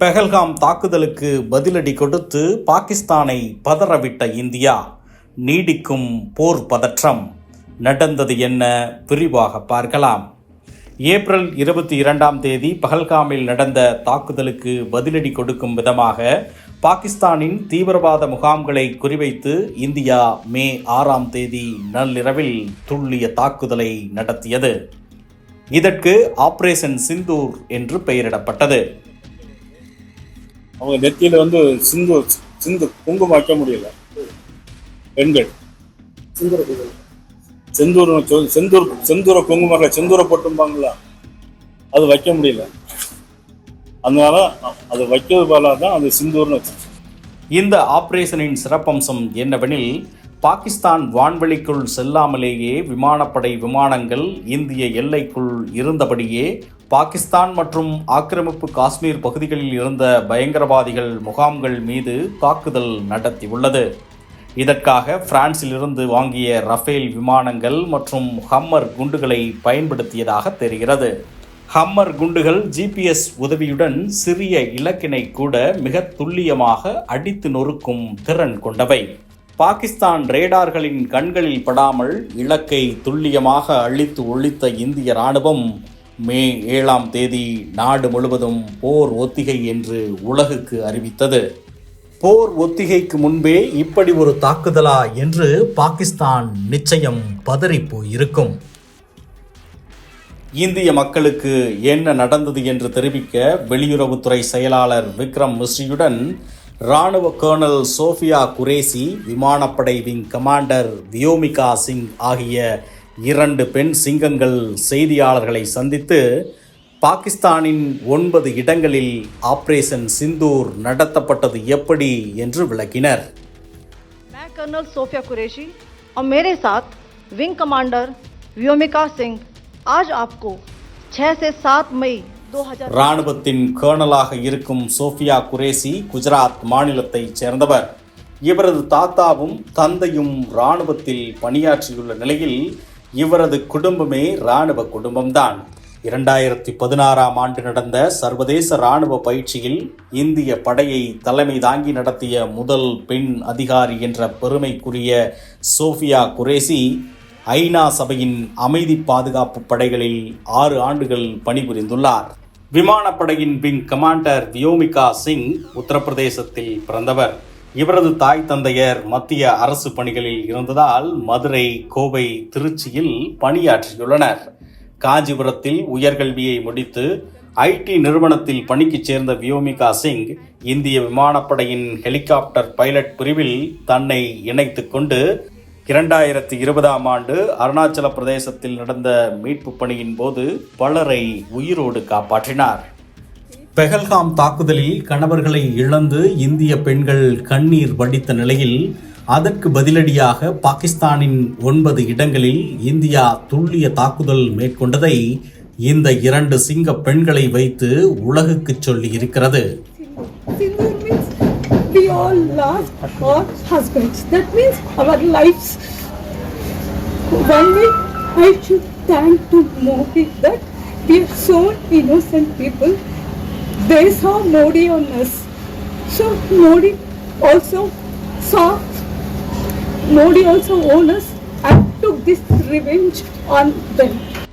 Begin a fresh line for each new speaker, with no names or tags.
பெஹல்காம் தாக்குதலுக்கு பதிலடி கொடுத்து பாகிஸ்தானை பதறவிட்ட இந்தியா நீடிக்கும் போர் பதற்றம். நடந்தது என்ன விரிவாக பார்க்கலாம். ஏப்ரல் இருபத்தி இரண்டாம் தேதி பஹல்காமில் நடந்த தாக்குதலுக்கு பதிலடி கொடுக்கும் விதமாக பாகிஸ்தானின் தீவிரவாத முகாம்களை குறிவைத்து இந்தியா மே ஆறாம் தேதி நள்ளிரவில் துல்லிய தாக்குதலை நடத்தியது. இதற்கு ஆபரேஷன் சிந்தூர் என்று பெயரிடப்பட்டது.
அவங்க நெத்தியில வந்து சிந்து சிந்து குங்குமம் வைக்க முடியல. பெண்கள். செந்தூர் செந்தூர் செந்தூர குங்குமம் செந்தூர போட்டும்பாங்களா? அது வைக்க முடியல. அதனால அது வைக்கிறது பதிலாக தான் அது சிந்தூர்னு வச்சு
இந்த ஆபரேஷனின் சிறப்பம்சம் என்னவெனில் பாகிஸ்தான் வான்வெளிக்குள் செல்லாமலேயே விமானப்படை விமானங்கள் இந்திய எல்லைக்குள் இருந்தபடியே பாகிஸ்தான் மற்றும் ஆக்கிரமிப்பு காஷ்மீர் பகுதிகளில் இருந்த பயங்கரவாதிகள் முகாம்கள் மீது தாக்குதல் நடத்தியுள்ளது. இதற்காக பிரான்சிலிருந்து வாங்கிய ரஃபேல் விமானங்கள் மற்றும் ஹம்மர் குண்டுகளை பயன்படுத்தியதாக தெரிகிறது. ஹம்மர் குண்டுகள் ஜிபிஎஸ் உதவியுடன் சிறிய இலக்கினை கூட மிக துல்லியமாக அடித்து நொறுக்கும் திறன் கொண்டவை. பாகிஸ்தான் ரேடார்களின் கண்களில் படாமல் இலக்கை துல்லியமாக அழித்து ஒழித்த இந்திய ராணுவம் மே ஏழாம் தேதி நாடு முழுவதும் போர் ஒத்திகை என்று உலகுக்கு அறிவித்தது. போர் ஒத்திகைக்கு முன்பே இப்படி ஒரு தாக்குதலா என்று பாகிஸ்தான் நிச்சயம் பதறிப் போயிருக்கும் இந்திய மக்களுக்கு என்ன நடந்தது என்று தெரிவிக்க வெளியுறவுத்துறை செயலாளர் விக்ரம் மிஸ்ரியுடன் ராணுவ கர்னல் சோஃபியா குரேசி விமானப்படை விங் கமாண்டர் வியோமிகா சிங் ஆகிய இரண்டு பெண் சிங்கங்கள் செய்தியாளர்களை சந்தித்து பாகிஸ்தானின் ஒன்பது இடங்களில் ஆபரேஷன் சிந்தூர் நடத்தப்பட்டது எப்படி என்று விளக்கினர்
मैं कर्नल सोफिया कुरैशी और मेरे साथ विंग कमांडर व्योमिका सिंह आज आपको 6 से 7 मई 2000
ராணுவத்தின் கேர்னலாக இருக்கும் சோஃபியா குரேசி குஜராத் மாநிலத்தைச் சேர்ந்தவர் இவரது தாத்தாவும் தந்தையும் ராணுவத்தில் பணியாற்றியுள்ள நிலையில் இவரது குடும்பமே இராணுவ குடும்பம்தான். இரண்டாயிரத்தி பதினாறாம் ஆண்டு நடந்த சர்வதேச இராணுவ பயிற்சியில் இந்திய படையை தலைமை தாங்கி நடத்திய முதல் பெண் அதிகாரி என்ற பெருமைக்குரிய சோஃபியா குரேசி ஐநா சபையின் அமைதி பாதுகாப்பு படைகளில் ஆறு ஆண்டுகள் பணிபுரிந்துள்ளார். விமானப்படையின் விங் கமாண்டர் வியோமிகா சிங் உத்தரப்பிரதேசத்தில் பிறந்தவர். இவரது தாய் தந்தையர் மத்திய அரசு பணிகளில் இருந்ததால் மதுரை கோவை திருச்சியில் பணியாற்றியுள்ளனர். காஞ்சிபுரத்தில் உயர்கல்வியை முடித்து ஐடி நிறுவனத்தில் பணிக்கு சேர்ந்த வியோமிகா சிங் இந்திய விமானப்படையின் ஹெலிகாப்டர் பைலட் பிரிவில் தன்னை இணைத்து கொண்டு இரண்டாயிரத்தி இருபதாம் ஆண்டு அருணாச்சல பிரதேசத்தில் நடந்த மீட்பு பணியின் போது பலரை உயிரோடு காப்பாற்றினார். பெஹல்காம் தாக்குதலில் கணவர்களை இழந்து இந்திய பெண்கள் கண்ணீர் வடித்த நிலையில் அதற்கு பதிலடியாக பாகிஸ்தானின் ஒன்பது இடங்களில் இந்தியா துல்லிய தாக்குதல் மேற்கொண்டதை இந்த இரண்டு சிங்க பெண்களை வைத்து உலகுக்கு சொல்லி இருக்கிறது.
I should thank to that we are so innocent people. They saw Modi on us. So Modi also saw Modi also owned us and took this revenge on them.